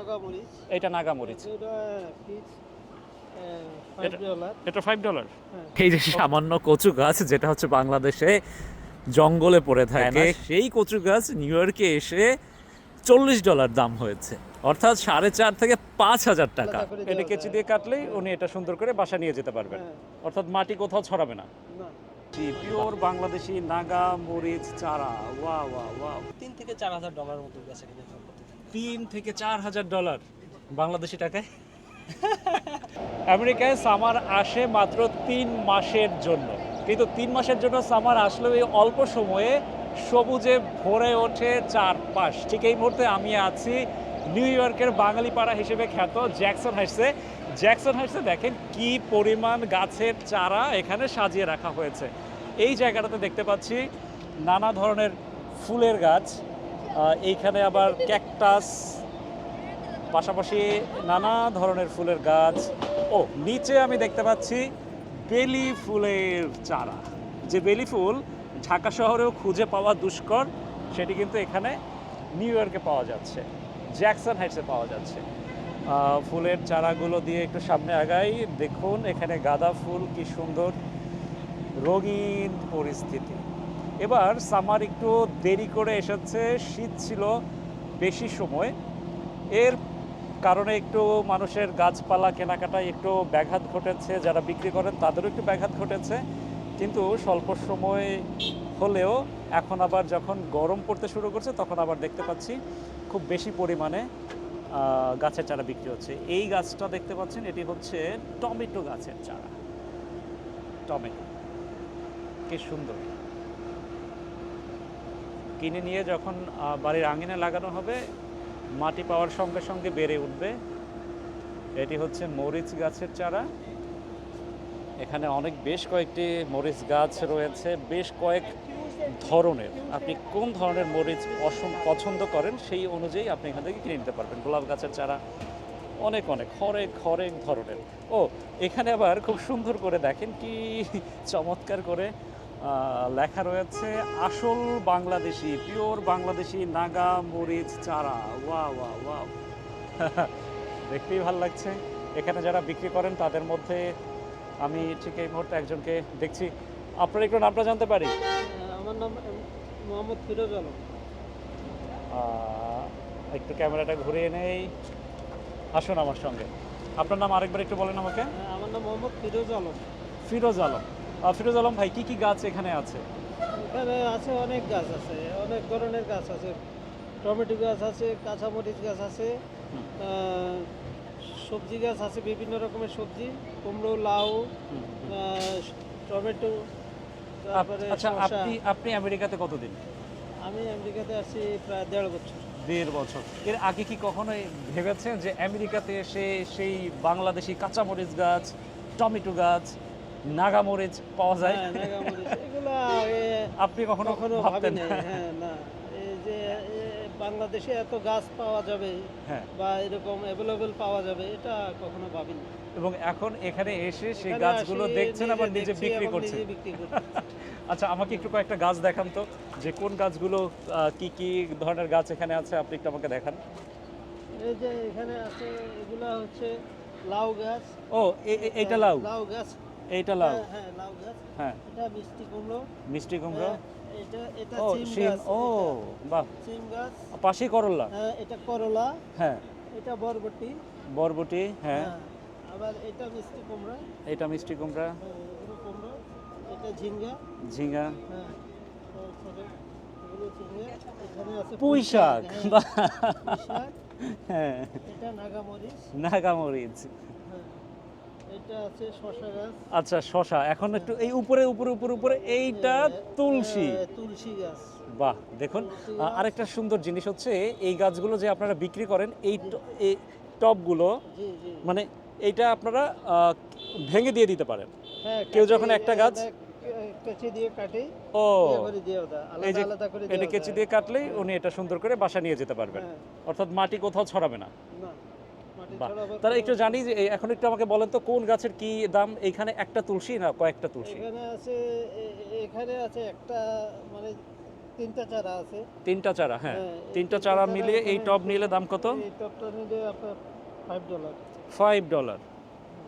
নাগামরিচ। এটা নাগামরিচ। এটা ফাইভ ডলার এটা ফাইভ ডলার হ্যাঁ। এই যে সামান্য কচু গাছ যেটা হচ্ছে বাংলাদেশে জঙ্গলে পড়ে থাকে সেই কচু গাছ নিউ ইয়র্কে এসে চল্লিশ ডলার দাম হয়েছে। অর্থাৎ সাড়ে চার থেকে পাঁচ হাজার টাকা। এটা কেচি দিয়ে কাটলেই উনি এটা সুন্দর করে বাসা নিয়ে যেতে পারবেন। হ্যাঁ। অর্থাৎ মাটি কোথাও ছড়াবে না। পিওর বাংলাদেশি নাগা মরিচ চারা। ওয়া ওয়া ওয়া তিন থেকে চার হাজার ডলার মতো বেচা কিনে করতে থাকে তিন থেকে চার হাজার ডলার বাংলাদেশি টাকায়। আমেরিকায় সামার আসে মাত্র তিন মাসের জন্য। কিন্তু তিন মাসের জন্য সামার আসলেও এই অল্প সময়ে সবুজে ভরে ওঠে চারপাশ। ঠিক এই মুহূর্তে আমি আছি নিউ ইয়র্কের বাঙালি পাড়া হিসেবে খ্যাত জ্যাকসন হাইটসে জ্যাকসন হাইটসে দেখেন কি পরিমাণ গাছের চারা এখানে সাজিয়ে রাখা হয়েছে। এই জায়গাটাতে দেখতে পাচ্ছি নানা ধরনের ফুলের গাছ। এইখানে আবার ক্যাকটাস, পাশাপাশি নানা ধরনের ফুলের গাছ। ও, নিচে আমি দেখতে পাচ্ছি বেলি ফুলের চারা। যে বেলি ফুল ঢাকা শহরেও খুঁজে পাওয়া দুষ্কর, সেটি কিন্তু এখানে নিউ ইয়র্কে পাওয়া যাচ্ছে, জ্যাকসন হাইটসে পাওয়া যাচ্ছে। ফুলের চারাগুলো দিয়ে একটু সামনে আগাই, দেখুন এখানে গাঁদা ফুল, কি সুন্দর রঙিন পরিস্থিতি। এবার সামার একটু দেরি করে এসেছে, শীত ছিল বেশি সময়। এর কারণে একটু মানুষের গাছপালা, কেনাকাটায় একটু ব্যাঘাত ঘটেছে, যারা বিক্রি করেন তাদেরও একটু ব্যাঘাত ঘটেছে। কিন্তু স্বল্প সময় হলেও এখন আবার যখন গরম পড়তে শুরু করছে, তখন আবার দেখতে পাচ্ছি খুব বেশি পরিমাণে গাছের চারা বিক্রি হচ্ছে। এই গাছটা দেখতে পাচ্ছেন, এটি হচ্ছে টমেটো গাছের চারা। টমেটো। কি সুন্দর। কিনে নিয়ে যখন বাড়ির আঙিনে লাগানো হবে, মাটি পাওয়ার সঙ্গে সঙ্গে বেড়ে উঠবে। এটি হচ্ছে মরিচ গাছের চারা। এখানে অনেক, বেশ কয়েকটি মরিচ গাছ রয়েছে, বেশ কয়েক ধরনের। আপনি কোন ধরনের মরিচ পছন্দ করেন, সেই অনুযায়ী আপনি এখান থেকে কিনে নিতে পারবেন। গোলাপ গাছের চারা, অনেক অনেক, হরেক হরেক ধরনের। ও, এখানে আবার খুব সুন্দর করে দেখেন কি চমৎকার করে লেখা রয়েছে আসল বাংলাদেশি পিওর বাংলাদেশি নাগা মরিচ চারা। ওয়া ওয়া ওয়া দেখতেই ভালো লাগছে। এখানে যারা বিক্রি করেন তাদের মধ্যে আমি ঠিক এই মুহূর্তে একজনকে দেখছি। আপনার একটু নামটা জানতে পারি? আমার নাম মোহাম্মদ ফিরোজ আলম। একটু ক্যামেরাটা ঘুরিয়ে নেই। আসুন আমার সঙ্গে। আপনার নাম আরেকবার একটু বলেন আমাকে। হ্যাঁ, আমার নাম মোহাম্মদ ফিরোজ আলম। ফিরোজ আলম। ফিরোজ আলম ভাই কি কি গাছ এখানে আছে? এখানে আছে অনেক গাছ আছে অনেক ধরনের গাছ আছে। টমেটো গাছ আছে কাঁচামরিচ গাছ আছে সবজি গাছ আছে বিভিন্ন রকমের সবজি কুমড়ো লাউ টমেটো তারপরে আচ্ছা আপনি আপনি আমেরিকাতে কতদিন? আমি আমেরিকাতে আছি প্রায় দেড় বছর। দেড় বছর। এর আগে কি কখনোই ভেবেছেন যে আমেরিকাতে এসে সেই বাংলাদেশি কাঁচামরিচ গাছ টমেটো গাছ নাগামরিচ পাওয়া যায়। হ্যাঁ। এগুলা আপনি কখনো কখনো ভাবতেন? ভাবি হ্যাঁ না। এই যে বাংলাদেশে এত গাছ পাওয়া যাবে হ্যাঁ। বা এরকম অ্যাভেলেবল পাওয়া যাবে এটা কখনো ভাবিনি এবং এখন এখানে এসে সেই গাছগুলো দেখছেন আবার নিজে বিক্রি করছেন। আচ্ছা আমাকে একটু কয়েকটা গাছ দেখান তো যে কোন গাছগুলো কি কি ধরনের গাছ এখানে আছে আপনি একটু আমাকে দেখান। এই যে এখানে আছে এগুলা হচ্ছে লাউ গাছ। ও এইটা লাউ? লাউ গাছ। এইটা লাউ। হ্যাঁ, হ্যাঁ লাউ গাছ। হ্যাঁ। এটা মিষ্টি কুমড়ো। মিষ্টি কুমড়ো? হ্যাঁ, এটা সিম ও বাহ। সিম গাছ। পাশে করলা? হ্যাঁ, এটা করলা। হ্যাঁ। এটা বরবটি। বরবটি হ্যাঁ। আবার এটা মিষ্টি কুমড়া। এটা মিষ্টি কুমড়া। কুমড়ো এটা ঝিঙ্গা। ঝিঙ্গা। হ্যাঁ, পুঁই শাক। হ্যাঁ। এটা নাগামরিচ নাগামরিচ হ্যাঁ এটা আছে শশা গাছ আচ্ছা শশা এখন একটু এই উপরে উপরে উপরে উপরে এইটা তুলসী। এ, তুলসী গাছ। বাহ দেখুন। আরেকটা সুন্দর জিনিস হচ্ছে এই গাছগুলো যে আপনারা বিক্রি করেন এই ট- এই টবগুলো জি জি। মানে এইটা আপনারা ভেঙে দিয়ে দিতে পারেন। হ্যাঁ কেউ যখন একটা গাছ- এটা কেচি দিয়ে ও ইয়ে এই যে এটা দেওয়া কেচি দিয়ে। কাটলেই উনি এটা সুন্দর করে বাসা নিয়ে যেতে পারবেন। হ্যাঁ, অর্থাৎ মাটি কোথাও ছড়াবে না। তাহলে একটু জানি যে এখন একটু আমাকে বলেন তো কোন গাছের কি দাম? এইখানে একটা তুলসী না কয়েকটা তুলসী? এখানে আছে এখানে আছে একটা মানে তিনটা চারা আছে। তিনটা চারা হ্যাঁ। হ্যাঁ, তিনটা চারা মিলিয়ে এই এখানে- টব নিলে দাম কত? এই টপটা নিলে আপনার ফাইভ ডলার ফাইভ ডলার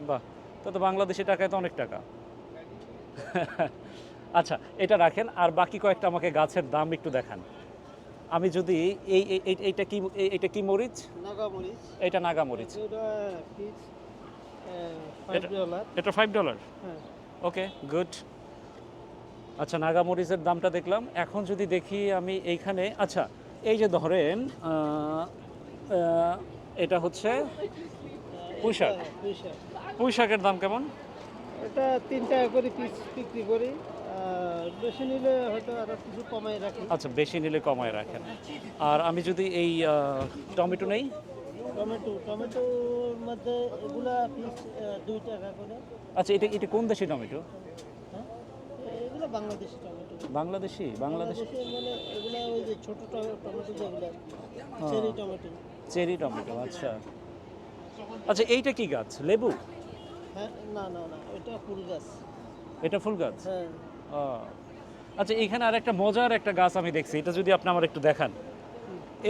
বাহ। তা তো বাংলাদেশি টাকায় তো অনেক টাকা। আচ্ছা এটা রাখেন আর বাকি কয়েকটা আমাকে গাছের দাম একটু দেখান। আমি যদি এই এই- এই- এইটা কি এইটা কি মরিচ? নাগামরিচ। এটা নাগা মরিচ এটা ফাইভ এটা- ডলার হ্যাঁ। ওকে গুড আচ্ছা নাগা মরিচের দামটা দেখলাম। এখন যদি দেখি আমি এইখানে আচ্ছা এই যে ধরেন এটা হচ্ছে পুঁই শাক। পুঁই পুঁই শাকের দাম কেমন? এটা তিন টাকা করে পিস বিক্রি করি। বেশি নিলে হয়তো আরও কিছু কমাই রাখি। আচ্ছা বেশি নিলে কমায় রাখেন। আর আমি যদি এই টমেটো নেই? টমেটো টমেটোর মধ্যে এগুলা পিস দুই টাকা করে। আচ্ছা এটা এটা কোন দেশি টমেটো? হ্যাঁ? এগুলো বাংলাদেশি টমেটো। বাংলাদেশি? বাংলাদেশ? মানে এগুলা ওই যে ছোট টমেটো যেগুলো হ্যাঁ। Cherry tomato. চেরি টমেটো আচ্ছা। আচ্ছা এইটা কি গাছ? লেবু? হ্যাঁ না না না এটা ফুল গাছ। এটা ফুল গাছ? হ্যাঁ। আচ্ছা এখানে আর একটা মজার একটা গাছ আমি দেখছি এটা যদি আপনি আমার একটু দেখান।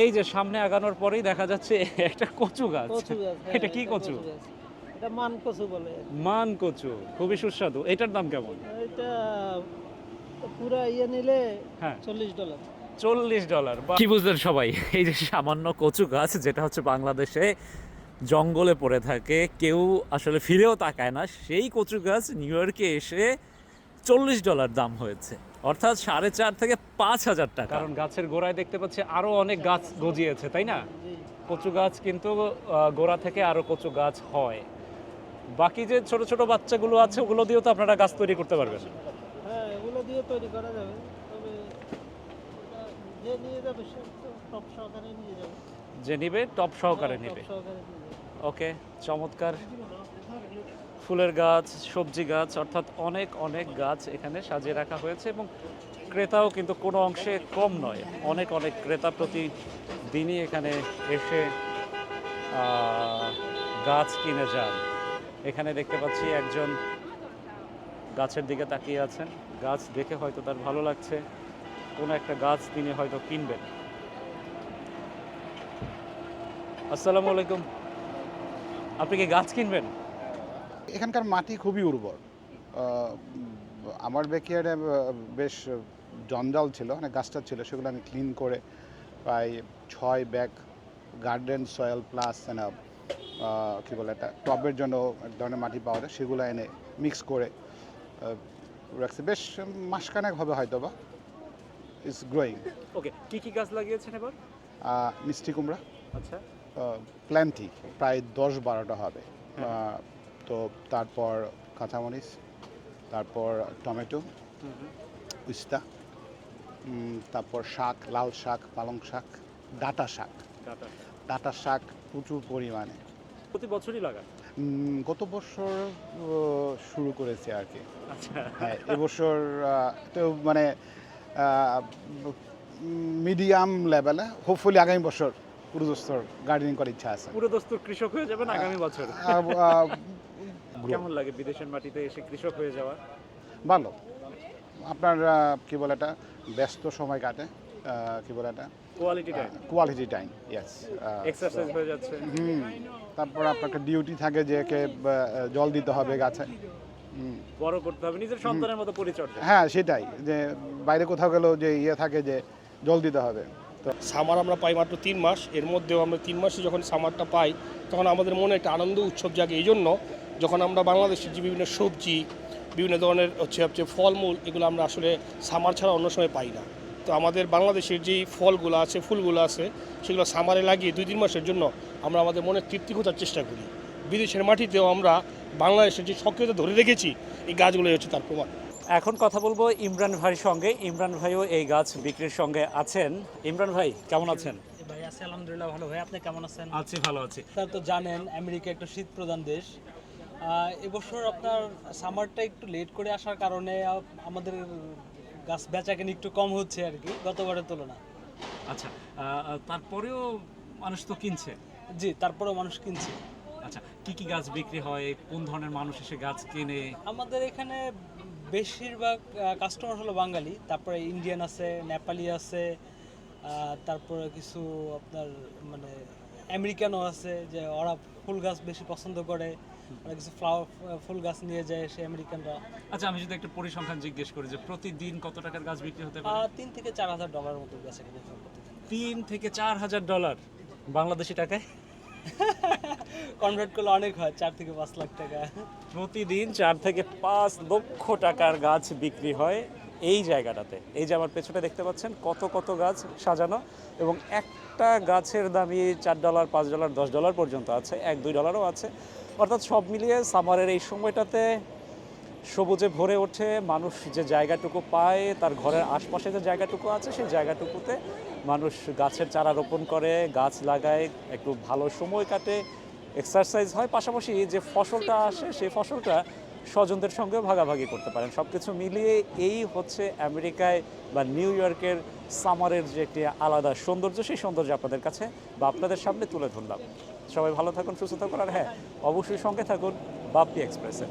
এই যে সামনে আগানোর পরেই দেখা যাচ্ছে একটা কচু গাছ। কচু গাছ হ্যাঁ, এটা কি কচু? এটা মান কচু বলে মান কচু খুবই সুস্বাদু। এটার দাম কেমন? এটা পুরা ইয়ে নিলে হ্যাঁ। চল্লিশ ডলার। চল্লিশ ডলার কি বুঝলেন সবাই? এই যে সামান্য কচু গাছ যেটা হচ্ছে বাংলাদেশে জঙ্গলে পড়ে থাকে কেউ আসলে ফিরেও তাকায় না। সেই কচু গাছ নিউ ইয়র্কে এসে চল্লিশ ডলার দাম হয়েছে। অর্থাৎ সাড়ে চার থেকে পাঁচ হাজার টাকা। কারণ গাছের গোড়ায় দেখতে পাচ্ছি আরও অনেক গাছ গজিয়েছে তাই না? কচু গাছ কিন্তু গোড়া থেকে আরও কচু গাছ হয়। বাকি যে ছোট ছোট বাচ্চাগুলো আছে ওগুলো দিয়েও তো আপনারা গাছ তৈরি করতে পারবেন। হ্যাঁ এগুলো দিয়ে তৈরি করা যাবে। তবে যে নিয়ে যাবে সে টপ সহকারে নিয়ে যাবে। যে নিবে টপ সহকারে হ্যাঁ, নিবে। ওকে চমৎকার। ফুলের গাছ, সবজি গাছ, অর্থাৎ অনেক অনেক গাছ এখানে সাজিয়ে রাখা হয়েছে এবং ক্রেতাও কিন্তু কোনো অংশে কম নয়। অনেক অনেক ক্রেতা প্রতিদিনই এখানে এসে গাছ কিনে যান। এখানে দেখতে পাচ্ছি একজন গাছের দিকে তাকিয়ে আছেন। গাছ দেখে হয়তো তার ভালো লাগছে। কোনো একটা গাছ তিনি হয়তো কিনবেন। আসসালামু আলাইকুম। আপনি কি গাছ কিনবেন? এখানকার মাটি খুবই উর্বর। আমার ব্যাকিয়ার্ডে বেশ জঞ্জাল ছিল মানে গাছটা ছিল সেগুলো আমি ক্লিন করে প্রায় ছয় ব্যাগ গার্ডেন সয়েল প্লাস কী বলে এটা টবের জন্য এক ধরনের মাটি পাওয়া যায় সেগুলো এনে মিক্স করে রাখছি। বেশ মাসখানেক হবে হয়তো বা ইটস গ্রোয়িং ওকে কি কি গাছ লাগিয়েছেন এবার? মিষ্টি কুমড়া। আচ্ছা। প্ল্যান্টি প্রায় দশ বারোটা হবে। আহ, তো তারপর কাঁচামরিচ তারপর টমেটো উস্তা তারপর শাক লাল শাক পালং শাক ডাটা শাক। ডাটা শাক। প্রচুর পরিমাণে। প্রতি বছরই লাগান? গত বছর শুরু করেছে আর কি। আচ্ছা। হ্যাঁ এবছর তো মানে মিডিয়াম লেভেলে হোপফুলি আগামী বছর পুরোদস্তর গার্ডেনিং করার ইচ্ছা আছে। পুরো দস্তুর কৃষক হয়ে যাবেন আগামী বছর। কেমন লাগে বিদেশের মাটিতে এসে কৃষক হয়ে যাওয়া? ভালো। আপনার কি বলে এটা? ব্যস্ত সময় কাটে কি বলে এটা? Quality time quality time yes exercise হয়ে যাচ্ছে। হুম তারপর আপনাকে ডিউটি থাকে যে কে জল দিতে হবে গাছে। বড় করতে হবে নিজের সন্তানের মতো পরিচর্যা। হ্যাঁ সেটাই যে বাইরে কোথাও গেলেও যে ইয়ে থাকে যে জল দিতে হবে। তো সামার আমরা পাই মাত্র তিন মাস এর মধ্যেও আমরা তিন মাসে যখন সামারটা পাই তখন আমাদের মনে একটা আনন্দ উৎসব জাগে। এই জন্য যখন আমরা বাংলাদেশের যে বিভিন্ন সবজি বিভিন্ন ধরনের হচ্ছে হচ্ছে ফলমূল এগুলো আমরা আসলে সামার ছাড়া অন্য সময় পাই না। তো আমাদের বাংলাদেশের যেই ফলগুলো আছে ফুলগুলো আছে সেগুলো সামারে লাগিয়ে দুই তিন মাসের জন্য আমরা আমাদের মনের তৃপ্তি খোঁজার চেষ্টা করি। বিদেশের মাটিতেও আমরা বাংলাদেশের যে সক্রিয়তা ধরে রেখেছি এই গাছগুলোই হচ্ছে তার প্রমাণ। এখন কথা বলব ইমরান ভাইয়ের সঙ্গে। ইমরান ভাইও এই গাছ বিক্রির সঙ্গে আছেন। ইমরান ভাই কেমন আছেন? ভাই আছি আলহামদুলিল্লাহ ভালো। ভাই আপনি কেমন আছেন? আছি ভালো আছি। আপনারা তো জানেন আমেরিকা একটা শীত প্রধান দেশ। এবছর আপনার সামারটা একটু লেট করে আসার কারণে আমাদের গাছ বেচাকেনি একটু কম হচ্ছে আর কি গতবারের তুলনায়। আচ্ছা তারপরেও মানুষ তো কিনছে? জি তারপরেও মানুষ কিনছে। আচ্ছা কি কি গাছ বিক্রি হয়? কোন ধরনের মানুষ এসে গাছ কিনে? আমাদের এখানে বেশিরভাগ কাস্টমার হলো বাঙালি তারপরে ইন্ডিয়ান আছে নেপালি আছে তারপরে কিছু আপনার মানে আমেরিকানও আছে যে ওরা ফুল গাছ বেশি পছন্দ করে। ওরা কিছু ফ্লাওয়ার ফুল গাছ নিয়ে যায় সে আমেরিকানরা। আচ্ছা আমি যদি একটা পরিসংখ্যান জিজ্ঞেস করি যে প্রতিদিন কত টাকার গাছ বিক্রি হতে পারে? তিন থেকে চার হাজার ডলার মতো গাছ এখানে তিন থেকে চার হাজার ডলার বাংলাদেশি টাকায়? কনভার্ট করলে অনেক হয় চার থেকে পাঁচ লাখ টাকা। প্রতিদিন চার থেকে পাঁচ লক্ষ টাকার গাছ বিক্রি হয়। এই জায়গাটাতে। এই যে আমার পেছনে দেখতে পাচ্ছেন, কত কত গাছ সাজানো এবং একটা গাছের দামই চার ডলার, পাঁচ ডলার, দশ ডলার পর্যন্ত আছে, এক, দুই ডলারও আছে। অর্থাৎ সব মিলিয়ে সামারের এই সময়টাতে সবুজে ভরে ওঠে, মানুষ যে জায়গাটুকু পায়, তার ঘরের আশপাশে যে জায়গাটুকু আছে, সেই জায়গাটুকুতে মানুষ গাছের চারা রোপণ করে, গাছ লাগায়, একটু ভালো সময় কাটে এক্সারসাইজ হয়। পাশাপাশি যে ফসলটা আসে, সেই ফসলটা স্বজনদের সঙ্গেও ভাগাভাগি করতে পারেন। সব কিছু মিলিয়ে এই হচ্ছে আমেরিকায় বা নিউ ইয়র্কের সামারের যে একটি আলাদা সৌন্দর্য, সেই সৌন্দর্য আপনাদের কাছে বা আপনাদের সামনে তুলে ধরলাম। সবাই ভালো থাকুন, সুস্থ থাকুন, আর হ্যাঁ অবশ্যই সঙ্গে থাকুন বাপ্পি এক্সপ্রেসে।